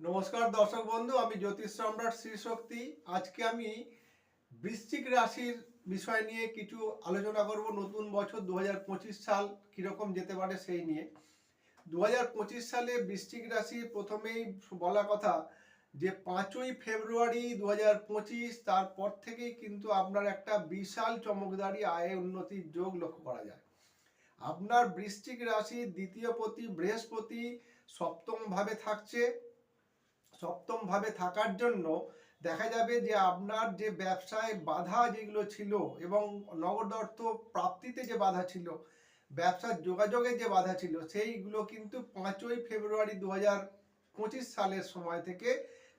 নমস্কার দর্শক বন্ধু, আমি জ্যোতিষ সম্রাট শ্রী শক্তি। আজকে আমি বৃশ্চিক রাশির বিষয় নিয়ে কিছু আলোচনা করব নতুন বছর দু হাজার পঁচিশ সাল কীরকম যেতে পারে সেই নিয়ে। দু হাজার পঁচিশ সালে বৃশ্চিক রাশি প্রথমেই বলা কথা যে পাঁচই ফেব্রুয়ারি দু হাজার পঁচিশ, তারপর থেকেই কিন্তু আপনার একটা বিশাল চমকদারি আয় উন্নতির যোগ লক্ষ্য করা যায়। আপনার বৃশ্চিক রাশি দ্বিতীয় পতি, বৃহস্পতি সপ্তম ভাবে থাকছে। সপ্তম ভাবে থাকার জন্য দেখা যাবে যে আপনার যে ব্যবসায় বাধা যেগুলো ছিল এবং নগদ অর্থ প্রাপ্তিতে যে বাধা ছিল, ব্যবসার যোগাযোগে যে বাধা ছিল, সেইগুলো কিন্তু পাঁচই ফেব্রুয়ারি দু পঁচিশ সালের সময় থেকে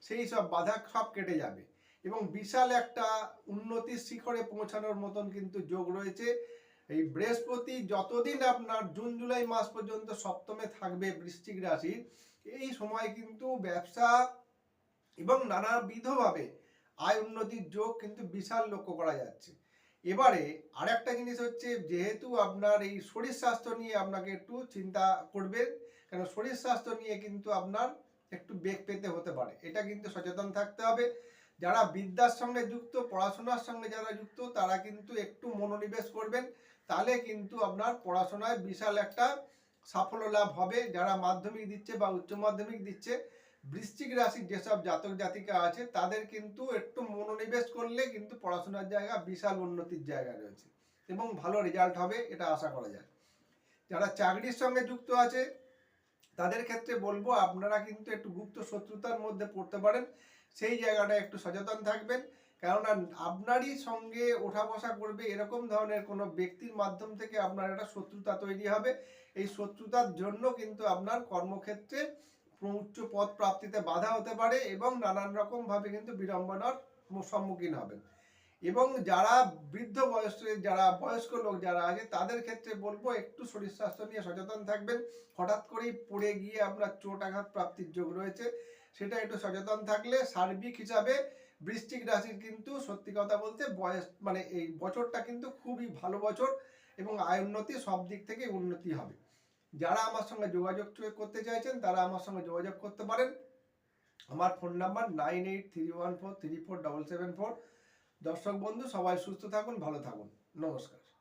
সেই সব বাধা সব কেটে যাবে। এবং বিশাল একটা উন্নতির শিখরে পৌঁছানোর মতন কিন্তু যোগ রয়েছে। এই বৃহস্পতি যতদিন আপনার জুন, জুলাই মাস পর্যন্ত সপ্তমে থাকবে বৃশ্চিক রাশির এই সময় কিন্তু ব্যবসা এবং নানাবিধভাবে আয় উন্নতির যোগ কিন্তু বিশাল লক্ষ্য করা যাচ্ছে। এবারে আর একটা জিনিস হচ্ছে, যেহেতু আপনার এই শরীর স্বাস্থ্য নিয়ে আপনাকে একটু চিন্তা করবেন, কেন শরীর স্বাস্থ্য নিয়ে কিন্তু আপনার একটু বেগ পেতে হতে পারে। এটা কিন্তু সচেতন থাকতে হবে। যারা বিদ্যার সঙ্গে যুক্ত, পড়াশোনার সঙ্গে যারা যুক্ত, তারা কিন্তু একটু মনোনিবেশ করবেন। তাহলে কিন্তু আপনার পড়াশোনায় বিশাল একটা সাফল্য লাভ হবে। যারা মাধ্যমিক দিচ্ছে বা উচ্চ মাধ্যমিক দিচ্ছে, বৃশ্চিক রাশির যেসব জাতক জাতিকা আছে, তাদের কিন্তু একটু মনোনিবেশ করলে কিন্তু পড়াশোনার জায়গা বিশাল উন্নতির জায়গা রয়েছে এবং ভালো রেজাল্ট হবে এটা আশা করা যায়। যারা চাকরির সঙ্গে যুক্ত আছে, তাদের ক্ষেত্রে বলব আপনারা কিন্তু একটু গুপ্ত শত্রুতার মধ্যে পড়তে পারেন। সেই জায়গাটা একটু সচেতন থাকবেন। কেননা আপনারই সঙ্গে ওঠা বসা করবে এরকম ধরনের কোনো ব্যক্তির মাধ্যম থেকে আপনার একটা শত্রুতা তৈরি হবে। এই শত্রুতার জন্য কিন্তু আপনার কর্মক্ষেত্রে উচ্চ পদ প্রাপ্তিতে বাধা হতে পারে এবং নানান রকমভাবে কিন্তু বিড়ম্বনার সম্মুখীন হবেন। এবং যারা বৃদ্ধ বয়সে যারা বয়স্ক লোক যারা আছে, তাদের ক্ষেত্রে বলব একটু শরীর স্বাস্থ্য নিয়ে সচেতন থাকবেন। হঠাৎ করেই পড়ে গিয়ে আপনার চোট আঘাত প্রাপ্তির যোগ রয়েছে, সেটা একটু সচেতন থাকলে সার্বিক হিসাবে বৃষ্টিক রাশির কিন্তু সত্যি কথা বলতে বয়স মানে এই বছরটা কিন্তু খুবই ভালো বছর এবং আয় উন্নতি সব দিক থেকে উন্নতি হবে। যারা আমার সঙ্গে যোগাযোগ করতে চাইছেন, তারা আমার সঙ্গে যোগাযোগ করতে পারেন। আমার phone number nine eight three one four three four double seven four. দর্শক বন্ধু সবাই সুস্থ থাকুন ভালো থাকুন। নমস্কার।